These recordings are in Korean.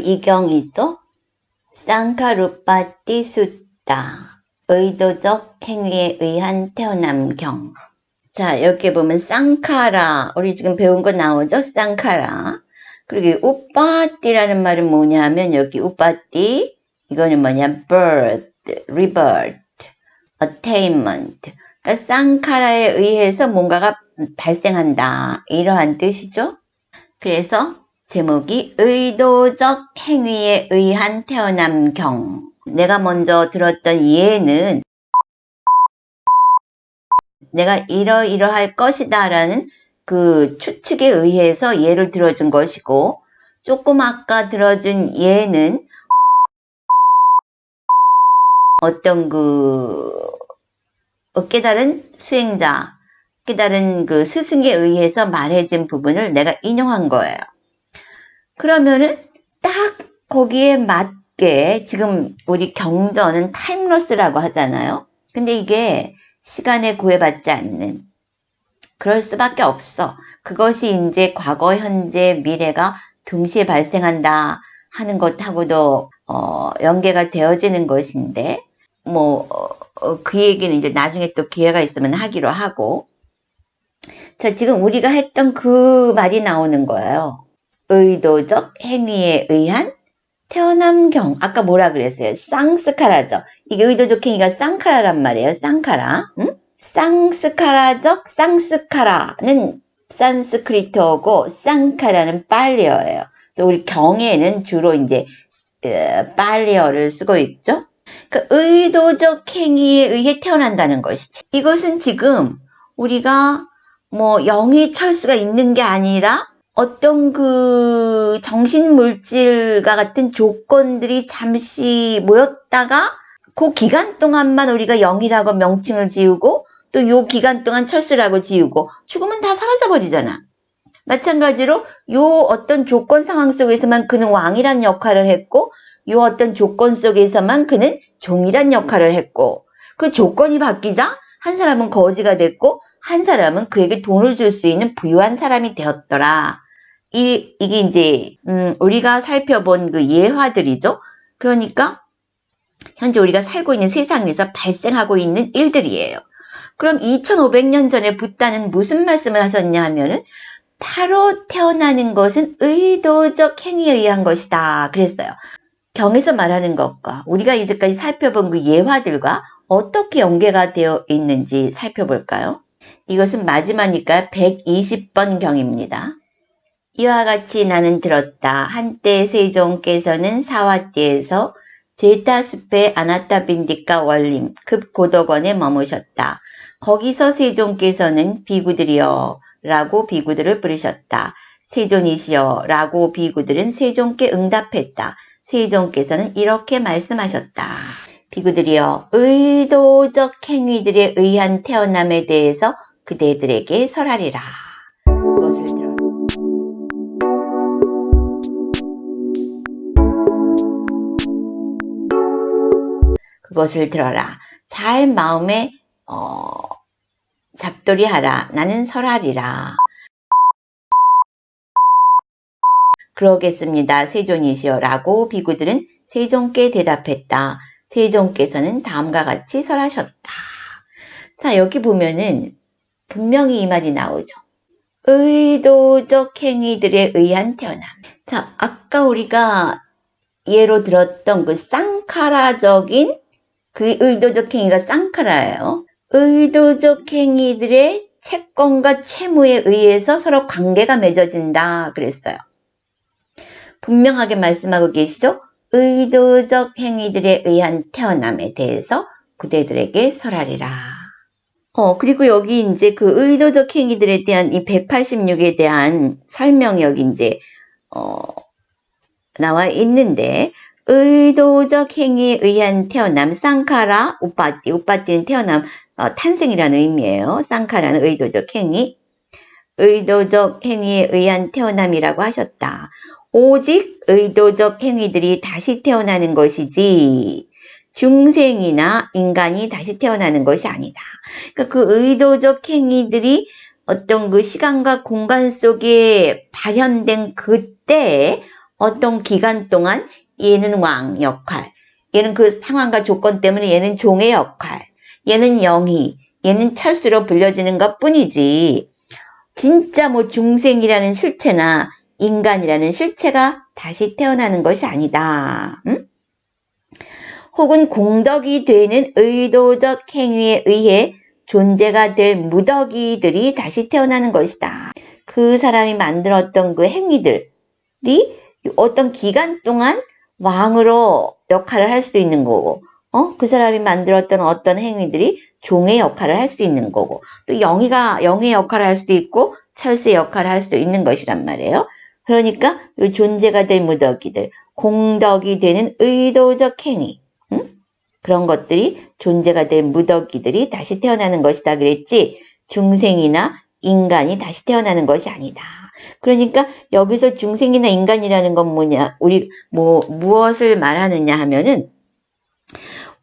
이 경이죠. 쌍카루빠띠 숫다. 의도적 행위에 의한 태어남 경. 자, 여기 보면 쌍카라. 우리 지금 배운 거 나오죠? 쌍카라. 그리고 우빠띠라는 말은 뭐냐면 여기 우빠띠. 이거는 뭐냐? birth, rebirth, attainment. 그러니까 쌍카라에 의해서 뭔가가 발생한다. 이러한 뜻이죠. 그래서 제목이 의도적 행위에 의한 태어남 경. 내가 먼저 들었던 예는 내가 이러이러할 것이다 라는 그 추측에 의해서 예를 들어준 것이고 조금 아까 들어준 예는 어떤 그 깨달은 수행자, 깨달은 그 스승에 의해서 말해진 부분을 내가 인용한 거예요. 그러면은 딱 거기에 맞게 지금 우리 경전은 타임러스라고 하잖아요. 근데 이게 시간에 구애받지 않는 그럴 수밖에 없어. 그것이 이제 과거, 현재, 미래가 동시에 발생한다 하는 것하고도 어, 연계가 되어지는 것인데 뭐그 얘기는 이제 나중에 또 기회가 있으면 하기로 하고 자 지금 우리가 했던 그 말이 나오는 거예요. 의도적 행위에 의한 태어남 경. 아까 뭐라 그랬어요? 쌍스카라죠. 이게 의도적 행위가 쌍카라란 말이에요. 쌍카라. 응? 쌍스카라적 쌍스카라는 산스크리트어고 쌍카라는 빨리어예요. 그래서 우리 경에는 주로 이제 어, 빨리어를 쓰고 있죠. 그 의도적 행위에 의해 태어난다는 것이지. 이것은 지금 우리가 뭐 영이 철수가 있는 게 아니라 어떤 그 정신물질과 같은 조건들이 잠시 모였다가 그 기간 동안만 우리가 영이라고 명칭을 지우고 또 요 기간 동안 철수라고 지우고 죽으면 다 사라져 버리잖아. 마찬가지로 요 어떤 조건 상황 속에서만 그는 왕이란 역할을 했고 요 어떤 조건 속에서만 그는 종이란 역할을 했고 그 조건이 바뀌자 한 사람은 거지가 됐고 한 사람은 그에게 돈을 줄 수 있는 부유한 사람이 되었더라. 이, 이게 이제, 음, 우리가 살펴본 그 예화들이죠. 그러니까, 현재 우리가 살고 있는 세상에서 발생하고 있는 일들이에요. 그럼 2500년 전에 붓다는 무슨 말씀을 하셨냐 하면은, 바로 태어나는 것은 의도적 행위에 의한 것이다. 그랬어요. 경에서 말하는 것과 우리가 이제까지 살펴본 그 예화들과 어떻게 연계가 되어 있는지 살펴볼까요? 이것은 마지막이니까 120번 경입니다. 이와 같이 나는 들었다. 한때 세종께서는 사화띠에서 제타숲의 아나타빈디카 원림 급고덕원에 머무셨다. 거기서 세종께서는 비구들이여 라고 비구들을 부르셨다. 세존이시여 라고 비구들은 세종께 응답했다. 세종께서는 이렇게 말씀하셨다. 비구들이여 의도적 행위들에 의한 태어남에 대해서 그대들에게 설하리라. 그것을 들어 그것을 들어라. 잘 마음에 어, 잡돌이하라. 나는 설하리라. 그러겠습니다. 세존이시여 라고 비구들은 세종께 대답했다. 세종께서는 다음과 같이 설하셨다. 자, 여기 보면은 분명히 이 말이 나오죠. 의도적 행위들에 의한 태어남. 자, 아까 우리가 예로 들었던 그 쌍카라적인 그 의도적 행위가 쌍카라예요. 의도적 행위들의 채권과 채무에 의해서 서로 관계가 맺어진다 그랬어요. 분명하게 말씀하고 계시죠? 의도적 행위들에 의한 태어남에 대해서 그대들에게 설하리라. 어, 그리고 여기 이제 그 의도적 행위들에 대한 이 186에 대한 설명이 이제, 어, 나와 있는데, 의도적 행위에 의한 태어남, 쌍카라, 우빠띠. 우빠띠는 태어남, 어, 탄생이라는 의미예요. 쌍카라는 의도적 행위. 의도적 행위에 의한 태어남이라고 하셨다. 오직 의도적 행위들이 다시 태어나는 것이지 중생이나 인간이 다시 태어나는 것이 아니다. 그러니까 그 의도적 행위들이 어떤 그 시간과 공간 속에 발현된 그때 어떤 기간 동안 얘는 왕 역할, 얘는 그 상황과 조건 때문에 얘는 종의 역할, 얘는 영희, 얘는 철수로 불려지는 것 뿐이지 진짜 뭐 중생이라는 실체나 인간이라는 실체가 다시 태어나는 것이 아니다. 응? 혹은 공덕이 되는 의도적 행위에 의해 존재가 될 무덕이들이 다시 태어나는 것이다. 그 사람이 만들었던 그 행위들이 어떤 기간 동안 왕으로 역할을 할 수도 있는 거고, 어? 그 사람이 만들었던 어떤 행위들이 종의 역할을 할 수도 있는 거고, 또 영희가 영의 역할을 할 수도 있고, 철수의 역할을 할 수도 있는 것이란 말이에요. 그러니까 이 존재가 될 무덕이들, 공덕이 되는 의도적 행위, 응? 그런 것들이 존재가 될 무덕이들이 다시 태어나는 것이다 그랬지 중생이나 인간이 다시 태어나는 것이 아니다. 그러니까 여기서 중생이나 인간이라는 건 뭐냐, 우리 뭐 무엇을 말하느냐 하면은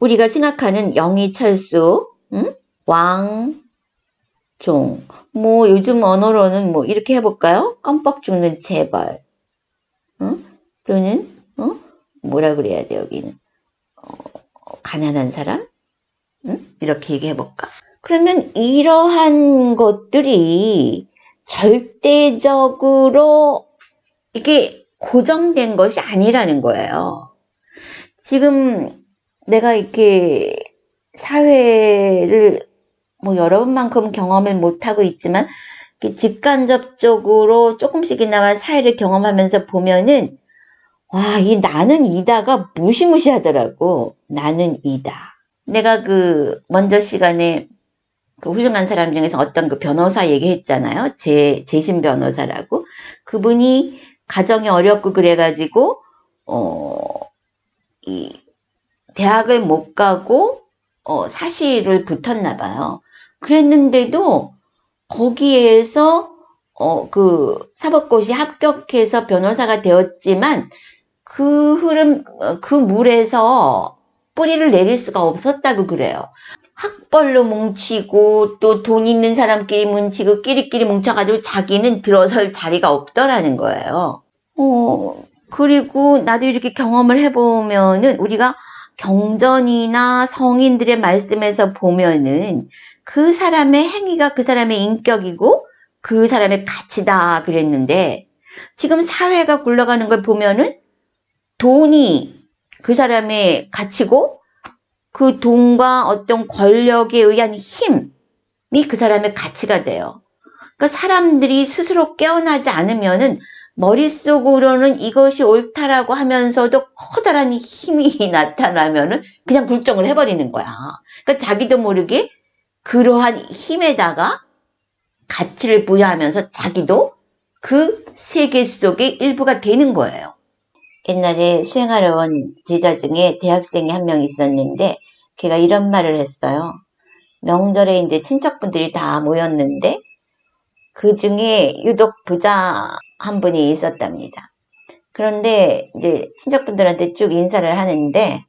우리가 생각하는 영이 철수, 응? 왕, 종, 뭐 요즘 언어로는 뭐 이렇게 해볼까요? 껌뻑 죽는 재벌, 응? 또는 어? 뭐라 그래야 돼 여기는 어, 가난한 사람, 응? 이렇게 얘기해 볼까? 그러면 이러한 것들이 절대적으로 이게 고정된 것이 아니라는 거예요. 지금 내가 이렇게 사회를 뭐 여러분만큼 경험을 못하고 있지만 직간접적으로 조금씩이나마 사회를 경험하면서 보면은 와, 이 나는 이다가 무시무시하더라고. 나는 이다. 내가 그 먼저 시간에 그 훌륭한 사람 중에서 어떤 그 변호사 얘기했잖아요. 제 재심 변호사라고. 그분이 가정이 어렵고 그래가지고 어 이 대학을 못 가고 어 사실을 붙었나 봐요. 그랬는데도 거기에서 어, 그 사법고시 합격해서 변호사가 되었지만 그 흐름, 어, 그 물에서 뿌리를 내릴 수가 없었다고 그래요. 학벌로 뭉치고 또 돈 있는 사람끼리 뭉치고 끼리끼리 뭉쳐가지고 자기는 들어설 자리가 없더라는 거예요. 어, 그리고 나도 이렇게 경험을 해보면은 우리가 경전이나 성인들의 말씀에서 보면은 그 사람의 행위가 그 사람의 인격이고 그 사람의 가치다 그랬는데 지금 사회가 굴러가는 걸 보면은 돈이 그 사람의 가치고 그 돈과 어떤 권력에 의한 힘이 그 사람의 가치가 돼요. 그러니까 사람들이 스스로 깨어나지 않으면은 머릿속으로는 이것이 옳다라고 하면서도 커다란 힘이 나타나면은 그냥 굴종을 해버리는 거야. 그러니까 자기도 모르게 그러한 힘에다가 가치를 부여하면서 자기도 그 세계 속의 일부가 되는 거예요. 옛날에 수행하러 온 제자 중에 대학생이 한 명 있었는데 걔가 이런 말을 했어요. 명절에 이제 친척분들이 다 모였는데 그 중에 유독 부자 한 분이 있었답니다. 그런데 이제 친척분들한테 쭉 인사를 하는데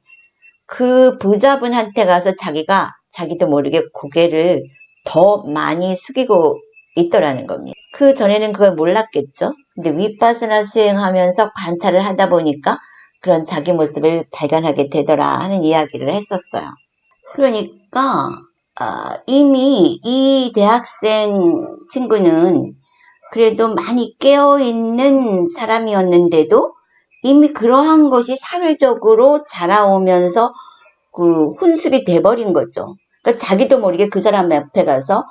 그 부자분한테 가서 자기가 자기도 모르게 고개를 더 많이 숙이고 있더라는 겁니다. 그 전에는 그걸 몰랐겠죠. 근데 윗바스나 수행하면서 관찰을 하다 보니까 그런 자기 모습을 발견하게 되더라 하는 이야기를 했었어요. 그러니까 어, 이미 이 대학생 친구는 그래도 많이 깨어있는 사람이었는데도 이미 그러한 것이 사회적으로 자라오면서 그 혼습이 돼버린 거죠. 그러니까 자기도 모르게 그 사람 옆에 가서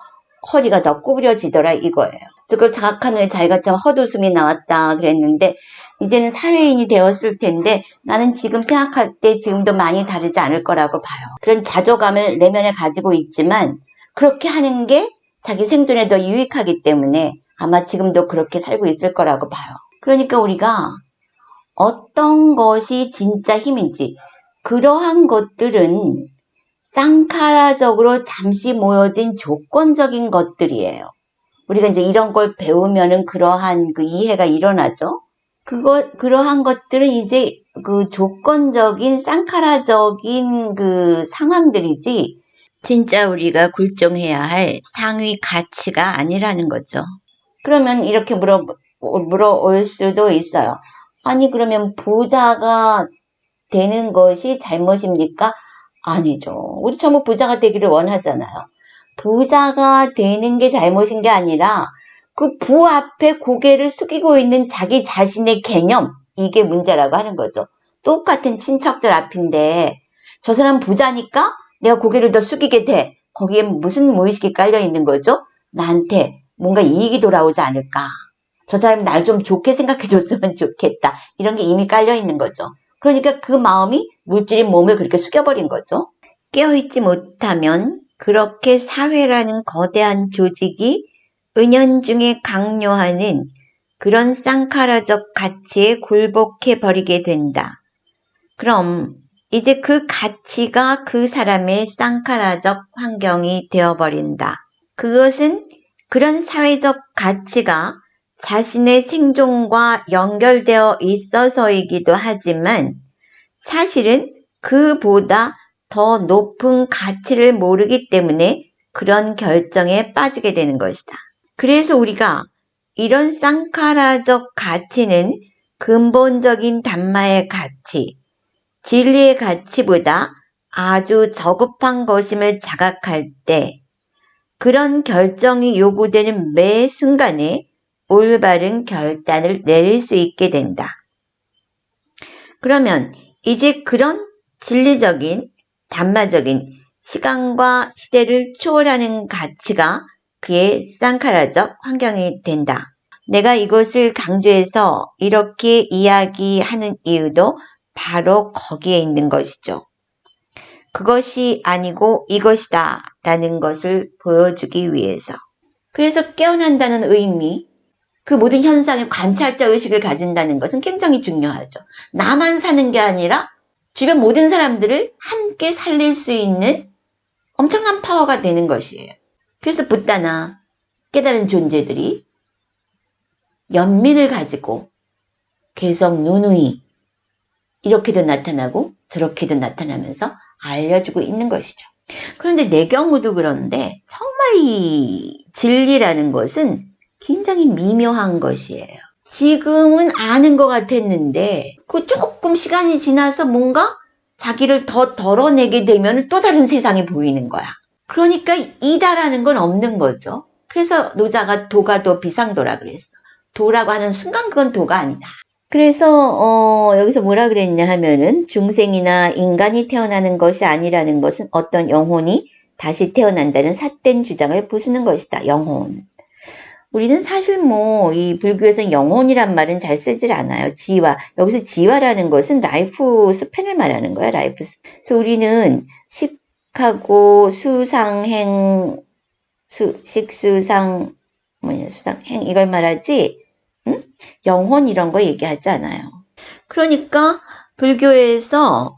허리가 더 구부려지더라 이거예요. 그걸 자각한 후에 자기가 참 헛웃음이 나왔다 그랬는데 이제는 사회인이 되었을 텐데 나는 지금 생각할 때 지금도 많이 다르지 않을 거라고 봐요. 그런 자조감을 내면에 가지고 있지만 그렇게 하는 게 자기 생존에 더 유익하기 때문에 아마 지금도 그렇게 살고 있을 거라고 봐요. 그러니까 우리가 어떤 것이 진짜 힘인지 그러한 것들은 쌍카라적으로 잠시 모여진 조건적인 것들이에요. 우리가 이제 이런 걸 배우면은 그러한 그 이해가 일어나죠. 그거, 그러한 것들은 이제 그 조건적인 쌍카라적인 그 상황들이지, 진짜 우리가 굴종해야 할 상위 가치가 아니라는 거죠. 그러면 이렇게 물어, 물어올 수도 있어요. 아니, 그러면 부자가 되는 것이 잘못입니까? 아니죠. 우리 전부 부자가 되기를 원하잖아요. 부자가 되는 게 잘못인 게 아니라 그 부 앞에 고개를 숙이고 있는 자기 자신의 개념, 이게 문제라고 하는 거죠. 똑같은 친척들 앞인데 저 사람 부자니까 내가 고개를 더 숙이게 돼. 거기에 무슨 무의식이 깔려 있는 거죠? 나한테 뭔가 이익이 돌아오지 않을까. 저 사람이 날 좀 좋게 생각해 줬으면 좋겠다. 이런 게 이미 깔려 있는 거죠. 그러니까 그 마음이 물질인 몸을 그렇게 숙여버린 거죠. 깨어있지 못하면 그렇게 사회라는 거대한 조직이 은연중에 강요하는 그런 쌍카라적 가치에 굴복해 버리게 된다. 그럼 이제 그 가치가 그 사람의 쌍카라적 환경이 되어버린다. 그것은 그런 사회적 가치가 자신의 생존과 연결되어 있어서이기도 하지만 사실은 그보다 더 높은 가치를 모르기 때문에 그런 결정에 빠지게 되는 것이다. 그래서 우리가 이런 쌍카라적 가치는 근본적인 단마의 가치, 진리의 가치보다 아주 저급한 것임을 자각할 때 그런 결정이 요구되는 매 순간에 올바른 결단을 내릴 수 있게 된다. 그러면 이제 그런 진리적인, 단마적인 시간과 시대를 초월하는 가치가 그의 쌍카라적 환경이 된다. 내가 이것을 강조해서 이렇게 이야기하는 이유도 바로 거기에 있는 것이죠. 그것이 아니고 이것이다 라는 것을 보여주기 위해서. 그래서 깨어난다는 의미, 그 모든 현상의 관찰자 의식을 가진다는 것은 굉장히 중요하죠. 나만 사는 게 아니라 주변 모든 사람들을 함께 살릴 수 있는 엄청난 파워가 되는 것이에요. 그래서 부다나 깨달은 존재들이 연민을 가지고 계속 누누이 이렇게도 나타나고 저렇게도 나타나면서 알려주고 있는 것이죠. 그런데 내 경우도 그런데 정말 이 진리라는 것은 굉장히 미묘한 것이에요. 지금은 아는 것 같았는데 그 조금 시간이 지나서 뭔가 자기를 더 덜어내게 되면 또 다른 세상이 보이는 거야. 그러니까 이다라는 건 없는 거죠. 그래서 노자가 도가 도 비상도라 그랬어. 도라고 하는 순간 그건 도가 아니다. 그래서 어, 여기서 뭐라 그랬냐 하면은 중생이나 인간이 태어나는 것이 아니라는 것은 어떤 영혼이 다시 태어난다는 삿된 주장을 부수는 것이다. 영혼. 우리는 사실 뭐 이 불교에서는 영혼이란 말은 잘 쓰질 않아요. 지화. 여기서 지화라는 것은 라이프 스팬을 말하는 거야. 라이프 스팬. 그래서 우리는 식하고 수상행 수 식수상 뭐냐 수상행 이걸 말하지. 응? 영혼 이런 거 얘기하지 않아요. 그러니까 불교에서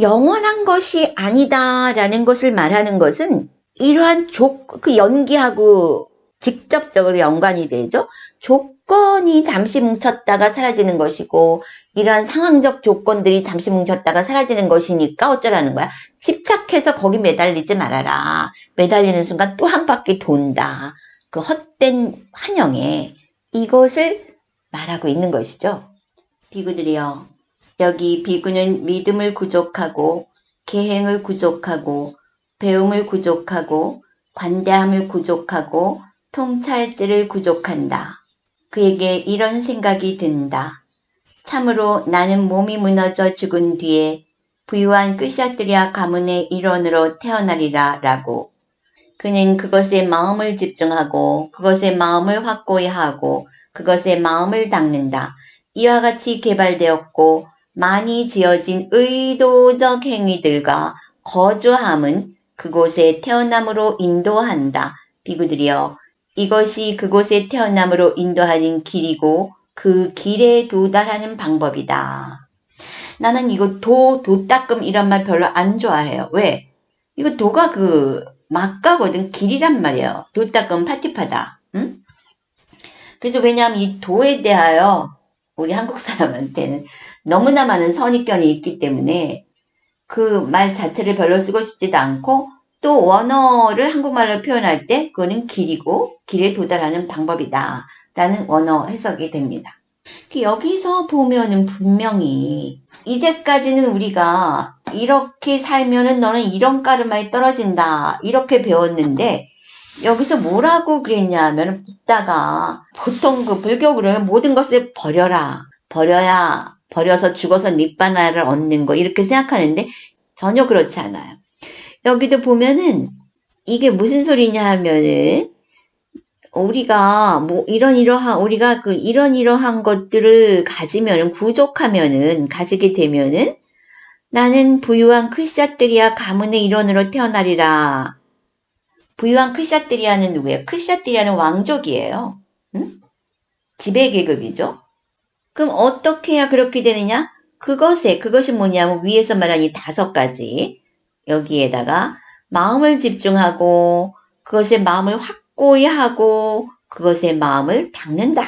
영원한 것이 아니다라는 것을 말하는 것은 이러한 조, 그 연기하고 직접적으로 연관이 되죠. 조건이 잠시 뭉쳤다가 사라지는 것이고 이러한 상황적 조건들이 잠시 뭉쳤다가 사라지는 것이니까 어쩌라는 거야. 집착해서 거기 매달리지 말아라. 매달리는 순간 또 한 바퀴 돈다. 그 헛된 환영에 이것을 말하고 있는 것이죠. 비구들이여 여기 비구는 믿음을 구족하고 계행을 구족하고 배움을 구족하고 관대함을 구족하고 통찰지를 구족한다. 그에게 이런 생각이 든다. 참으로 나는 몸이 무너져 죽은 뒤에 부유한 끄샤트리아 가문의 일원으로 태어나리라 라고. 그는 그것에 마음을 집중하고 그것에 마음을 확고히 하고 그것에 마음을 닦는다. 이와 같이 개발되었고 많이 지어진 의도적 행위들과 거주함은 그곳에 태어남으로 인도한다. 비구들이여 이것이 그곳에 태어남으로 인도하는 길이고 그 길에 도달하는 방법이다. 나는 이거 도, 도따끔 이런 말 별로 안 좋아해요. 왜? 이거 도가 그 막가거든. 길이란 말이에요. 도따끔 파티파다. 응? 그래서 왜냐하면 이 도에 대하여 우리 한국 사람한테는 너무나 많은 선입견이 있기 때문에 그 말 자체를 별로 쓰고 싶지도 않고 또 원어를 한국말로 표현할 때 그거는 길이고 길에 도달하는 방법이다 라는 원어 해석이 됩니다. 여기서 보면은 분명히 이제까지는 우리가 이렇게 살면은 너는 이런 까르마에 떨어진다 이렇게 배웠는데 여기서 뭐라고 그랬냐 하면 붓다가 보통 그 불교 그러면 모든 것을 버려라 버려야 버려서 죽어서 니바나를 얻는 거 이렇게 생각하는데 전혀 그렇지 않아요. 여기도 보면은 이게 무슨 소리냐 하면은 우리가 뭐 이런 이러한 우리가 그 이런 이러한 것들을 가지면은 부족하면은 가지게 되면은 나는 부유한 크샤뜨리아 가문의 일원으로 태어나리라. 부유한 크샤뜨리아는 누구예요? 크샤뜨리아는 왕족이에요. 응? 지배 계급이죠. 그럼 어떻게 해야 그렇게 되느냐? 그것에 그것이 뭐냐면 위에서 말한 이 다섯 가지 여기에다가 마음을 집중하고 그것에 마음을 확고히 하고 그것에 마음을 닦는다.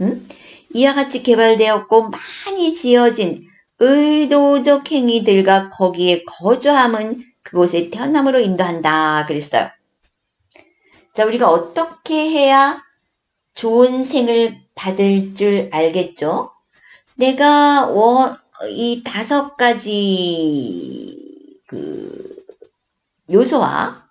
응? 이와 같이 개발되었고 많이 지어진 의도적 행위들과 거기에 거주함은 그곳에 태어남으로 인도한다. 그랬어요. 자, 우리가 어떻게 해야 좋은 생을 받을 줄 알겠죠? 내가 원, 이 다섯 가지 그 요소와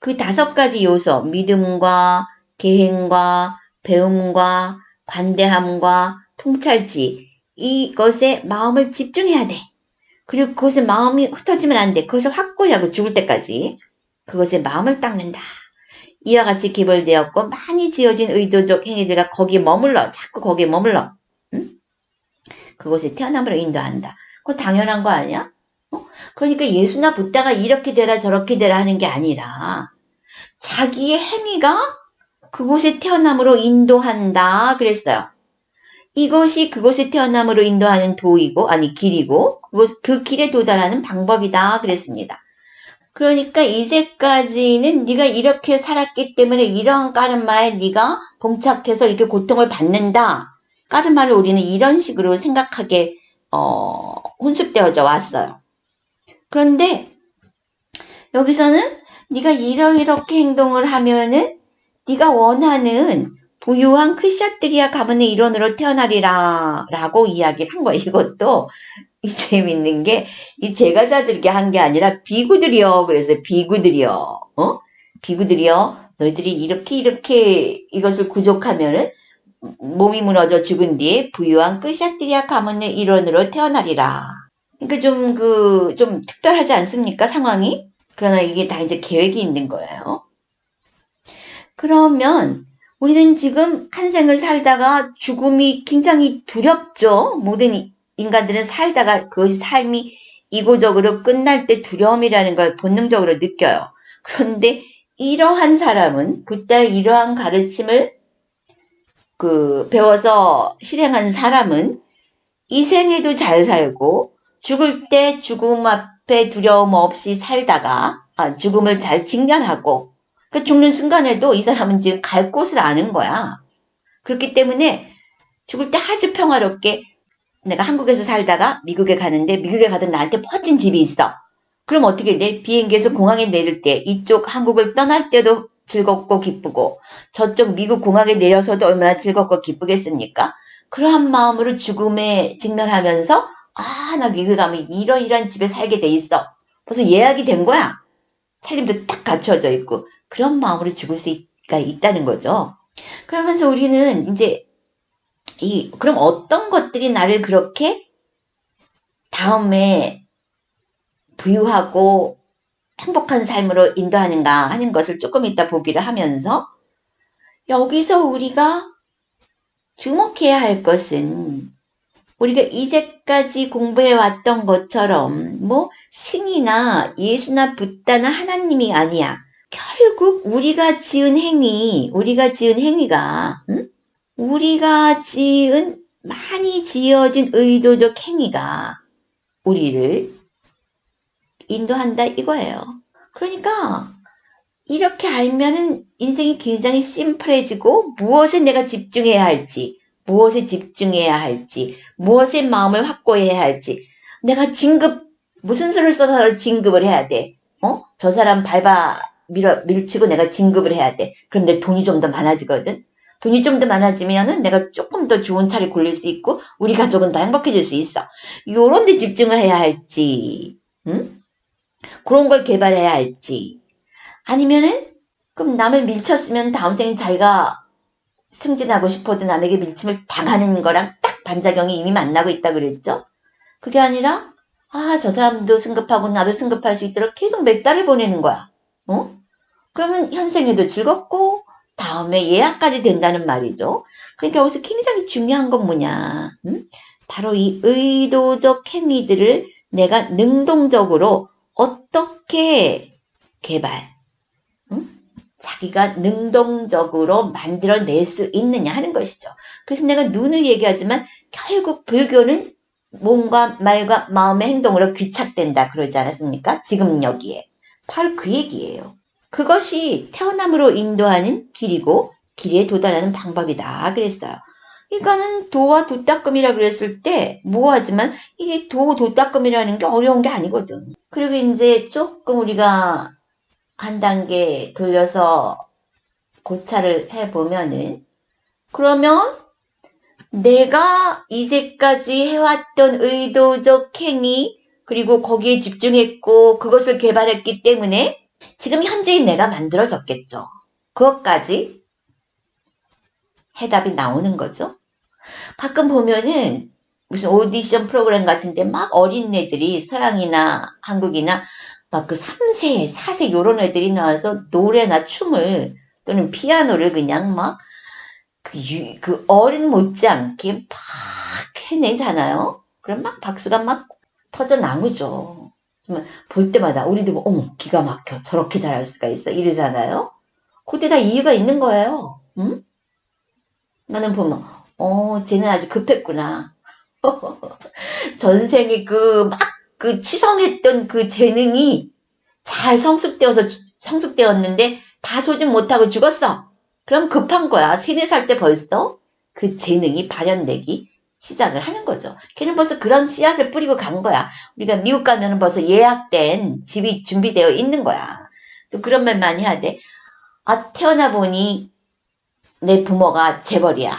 그 다섯 가지 요소, 믿음과 계행과 배움과 관대함과 통찰지, 이것에 마음을 집중해야 돼. 그리고 그것에 마음이 흩어지면 안 돼. 그것을 확고히 하고 죽을 때까지 그것에 마음을 닦는다. 이와 같이 개발되었고 많이 지어진 의도적 행위들과 거기에 머물러 자꾸 거기에 머물러 응? 그곳에 태어남으로 인도한다. 그거 당연한 거 아니야? 어? 그러니까 예수나 붓다가 이렇게 되라 저렇게 되라 하는 게 아니라 자기의 행위가 그곳에 태어남으로 인도한다 그랬어요. 이것이 그곳에 태어남으로 인도하는 도이고 아니 길이고 그곳, 그 길에 도달하는 방법이다 그랬습니다. 그러니까 이제까지는 네가 이렇게 살았기 때문에 이러한 까르마에 네가 봉착해서 이렇게 고통을 받는다. 까르마를 우리는 이런 식으로 생각하게 어, 혼습되어져 왔어요. 그런데 여기서는 네가 이러이렇게 행동을 하면은 네가 원하는 부유한 크샤트리아 가문의 일원으로 태어나리라 라고 이야기를 한 거예요. 이것도 이 재밌는 게 이 제가자들에게 한 게 아니라 비구들이요. 그래서 비구들이요. 어? 비구들이요. 너희들이 이렇게 이렇게 이것을 구족하면은 몸이 무너져 죽은 뒤에 부유한 크샤트리아 가문의 일원으로 태어나리라. 그러니까 좀 그, 좀 특별하지 않습니까? 상황이? 그러나 이게 다 이제 계획이 있는 거예요. 그러면 우리는 지금 한 생을 살다가 죽음이 굉장히 두렵죠. 모든 인간들은 살다가 그것이 삶이 이고적으로 끝날 때 두려움이라는 걸 본능적으로 느껴요. 그런데 이러한 사람은 부다의 이러한 가르침을 그 배워서 실행한 사람은 이 생에도 잘 살고 죽을 때 죽음 앞에 두려움 없이 살다가 아, 죽음을 잘 직면하고 그 죽는 순간에도 이 사람은 지금 갈 곳을 아는 거야. 그렇기 때문에 죽을 때 아주 평화롭게 내가 한국에서 살다가 미국에 가는데 미국에 가던 나한테 멋진 집이 있어. 그럼 어떻게 돼? 비행기에서 공항에 내릴 때 이쪽 한국을 떠날 때도 즐겁고 기쁘고 저쪽 미국 공항에 내려서도 얼마나 즐겁고 기쁘겠습니까? 그러한 마음으로 죽음에 직면하면서 아, 나 미국 가면 이러이러한 집에 살게 돼 있어. 벌써 예약이 된 거야. 살림도 딱 갖춰져 있고 그런 마음으로 죽을 수가 있다는 거죠. 그러면서 우리는 이제 이 그럼 어떤 것들이 나를 그렇게 다음에 부유하고 행복한 삶으로 인도하는가 하는 것을 조금 이따 보기를 하면서 여기서 우리가 주목해야 할 것은 우리가 이제까지 공부해 왔던 것처럼 뭐 신이나 예수나 붓다나 하나님이 아니야. 결국 우리가 지은 행위, 우리가 지은 행위가, 응? 우리가 지은 많이 지어진 의도적 행위가 우리를 인도한다 이거예요. 그러니까 이렇게 알면은 인생이 굉장히 심플해지고 무엇에 내가 집중해야 할지, 무엇에 집중해야 할지, 무엇에 마음을 확고해야 할지, 내가 진급, 무슨 수를 써서 진급을 해야 돼? 어? 저 사람 밟아 밀어, 밀치고 내가 진급을 해야 돼. 그럼 내 돈이 좀 더 많아지거든? 돈이 좀 더 많아지면은 내가 조금 더 좋은 차를 굴릴 수 있고, 우리 가족은 더 행복해질 수 있어. 요런 데 집중을 해야 할지, 응? 그런 걸 개발해야 할지. 아니면은, 그럼 남을 밀쳤으면 다음 생엔 자기가 승진하고 싶어도 남에게 밀침을 당하는 거랑 딱 반작용이 이미 만나고 있다 그랬죠? 그게 아니라, 아, 저 사람도 승급하고 나도 승급할 수 있도록 계속 몇 달을 보내는 거야. 어? 그러면 현생에도 즐겁고, 다음에 예약까지 된다는 말이죠. 그러니까 여기서 굉장히 중요한 건 뭐냐. 음? 바로 이 의도적 행위들을 내가 능동적으로 어떻게 개발, 음? 자기가 능동적으로 만들어낼 수 있느냐 하는 것이죠. 그래서 내가 눈을 얘기하지만 결국 불교는 몸과 말과 마음의 행동으로 귀착된다 그러지 않았습니까? 지금 여기에. 바로 그 얘기예요. 그것이 태어남으로 인도하는 길이고 길에 도달하는 방법이다 그랬어요. 그러니까는 도와 도닦음이라 그랬을 때 뭐하지만 이게 도 도닦음이라는 게 어려운 게 아니거든. 그리고 이제 조금 우리가 한 단계 돌려서 고찰을 해보면은 그러면 내가 이제까지 해왔던 의도적 행위 그리고 거기에 집중했고 그것을 개발했기 때문에 지금 현재의 내가 만들어졌겠죠. 그것까지 해답이 나오는 거죠. 가끔 보면은 무슨 오디션 프로그램 같은데 막 어린애들이 서양이나 한국이나 막 그 3세, 4세 요런 애들이 나와서 노래나 춤을 또는 피아노를 그냥 막 그, 유- 그 어린 못지않게 막 해내잖아요. 그럼 막 박수가 막 터져. 정말 볼 때마다 우리도 뭐, 어머 기가 막혀 저렇게 잘할 수가 있어 이러잖아요. 그때 다 이유가 있는 거예요. 응? 나는 보면 어 쟤는 아주 급했구나. 전생에 그막 그 치성했던 그 재능이 잘 성숙되어서 성숙되었는데 다 소진 못하고 죽었어. 그럼 급한 거야. 세네 살 때 벌써 그 재능이 발현되기 시작을 하는 거죠. 걔는 벌써 그런 씨앗을 뿌리고 간 거야. 우리가 미국 가면 은 벌써 예약된 집이 준비되어 있는 거야. 또 그런 말 많이 하대. 아, 태어나 보니 내 부모가 재벌이야.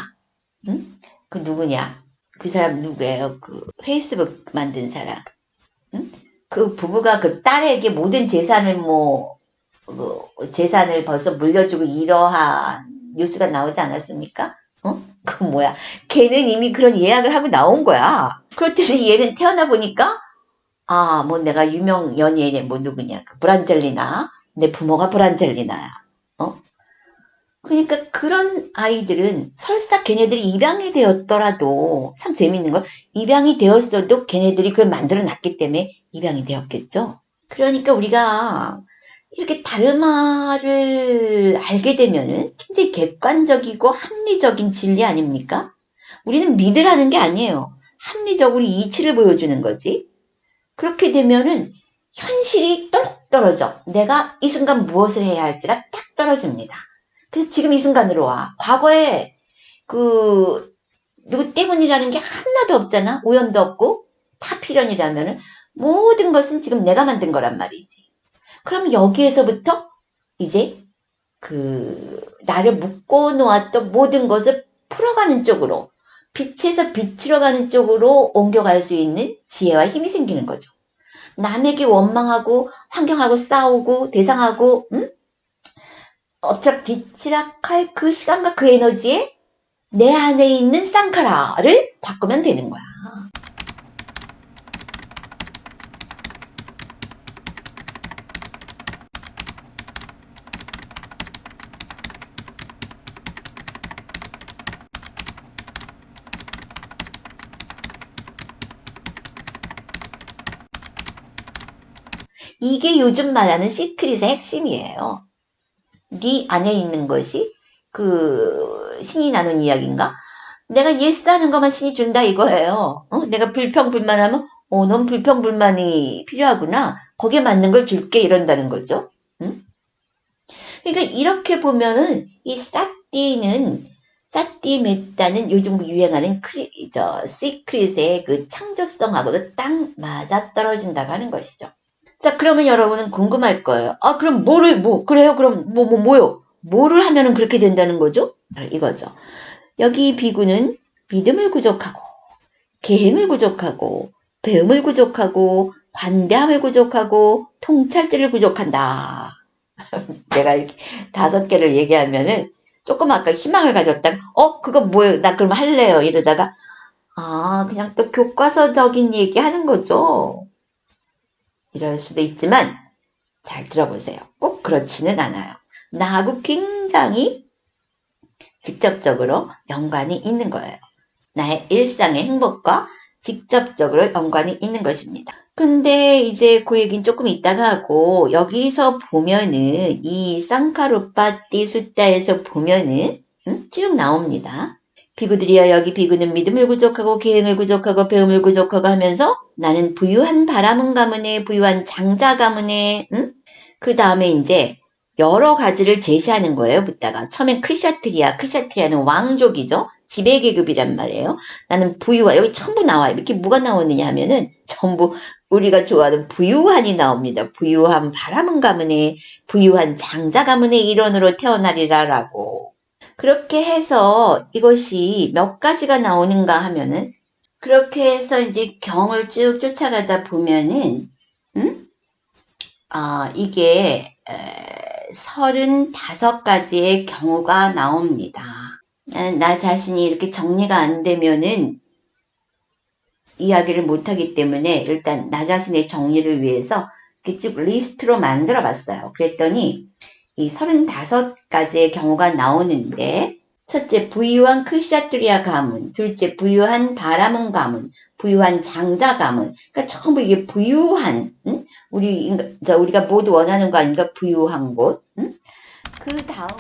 응? 그 누구냐? 그 사람 누구예요? 그 페이스북 만든 사람. 응? 그 부부가 그 딸에게 모든 재산을 뭐, 그 재산을 벌써 물려주고 이러한 뉴스가 나오지 않았습니까? 어? 그 뭐야? 걔는 이미 그런 예약을 하고 나온 거야. 그렇듯이 얘는 태어나 보니까 아, 뭐 내가 유명 연예인의 뭐 누구냐? 그 브란젤리나. 내 부모가 브란젤리나야. 어? 그러니까 그런 아이들은 설사 걔네들이 입양이 되었더라도 참 재밌는 건 입양이 되었어도 걔네들이 그걸 만들어 놨기 때문에 입양이 되었겠죠. 그러니까 우리가 이렇게 다르마를 알게 되면은 굉장히 객관적이고 합리적인 진리 아닙니까? 우리는 믿으라는 게 아니에요. 합리적으로 이치를 보여주는 거지. 그렇게 되면은 현실이 똑 떨어져. 내가 이 순간 무엇을 해야 할지가 딱 떨어집니다. 그래서 지금 이 순간으로 와. 과거에 그 누구 때문이라는 게 하나도 없잖아. 우연도 없고 다 필연이라면은 모든 것은 지금 내가 만든 거란 말이지. 그럼 여기에서부터 이제 그 나를 묶어 놓았던 모든 것을 풀어가는 쪽으로 빛에서 빛으로 가는 쪽으로 옮겨갈 수 있는 지혜와 힘이 생기는 거죠. 남에게 원망하고 환경하고 싸우고 대상하고 응? 엎치락 뒤치락할 그 시간과 그 에너지에 내 안에 있는 쌍카라를 바꾸면 되는 거야. 이게 요즘 말하는 시크릿의 핵심이에요. 네 안에 있는 것이 그 신이 나눈 이야기인가? 내가 예스 하는 것만 신이 준다 이거예요. 어? 내가 불평불만하면 어, 넌 불평불만이 필요하구나. 거기에 맞는 걸 줄게 이런다는 거죠. 응? 그러니까 이렇게 보면은 이 사띠는 사띠메따는 요즘 유행하는 크리, 저, 시크릿의 그 창조성하고도 딱 맞아 떨어진다고 하는 것이죠. 자, 그러면 여러분은 궁금할 거예요. 아, 그럼 뭐를, 뭐, 그래요? 그럼 뭐, 뭐, 뭐요? 뭐를 하면은 그렇게 된다는 거죠? 바로 이거죠. 여기 비구는 믿음을 부족하고, 계행을 부족하고, 배움을 부족하고, 관대함을 부족하고, 통찰지를 부족한다. 내가 이렇게 다섯 개를 얘기하면은 조금 아까 희망을 가졌다가, 어, 그거 뭐예요? 나 그럼 할래요. 이러다가, 아, 그냥 또 교과서적인 얘기 하는 거죠. 이럴 수도 있지만, 잘 들어보세요. 꼭 그렇지는 않아요. 나하고 굉장히 직접적으로 연관이 있는 거예요. 나의 일상의 행복과 직접적으로 연관이 있는 것입니다. 근데 이제 그 얘기는 조금 이따가 하고 여기서 보면은 이 쌍카루빠띠 숫자에서 보면은 음? 쭉 나옵니다. 비구들이여 여기 비구는 믿음을 부족하고 계행을 부족하고 배움을 부족하고 하면서 나는 부유한 바람은 가문에 부유한 장자 가문에 음? 그 다음에 이제 여러 가지를 제시하는 거예요. 붙다가 처음엔 크샤트리아, 크샤트리아는 왕족이죠. 지배계급이란 말이에요. 나는 부유한 여기 전부 나와요. 이렇게 뭐가 나오느냐 하면은 전부 우리가 좋아하는 부유한이 나옵니다. 부유한 바람은 가문에 부유한 장자 가문의 일원으로 태어나리라라고. 그렇게 해서 이것이 몇 가지가 나오는가 하면은 그렇게 해서 이제 경을 쭉 쫓아가다 보면은 음? 아 이게 에, 35가지의 경우가 나옵니다. 나, 나 자신이 이렇게 정리가 안 되면은 이야기를 못하기 때문에 일단 나 자신의 정리를 위해서 이렇게 쭉 리스트로 만들어 봤어요. 그랬더니 이 35가지의 경우가 나오는데 첫째 부유한 크샤트리아 가문, 둘째 부유한 바라문 가문, 부유한 장자 가문. 그러니까 전부 이게 부유한 응? 우리 인가- 저 우리가 모두 원하는 거 아닌가 부유한 곳. 응? 그 다음에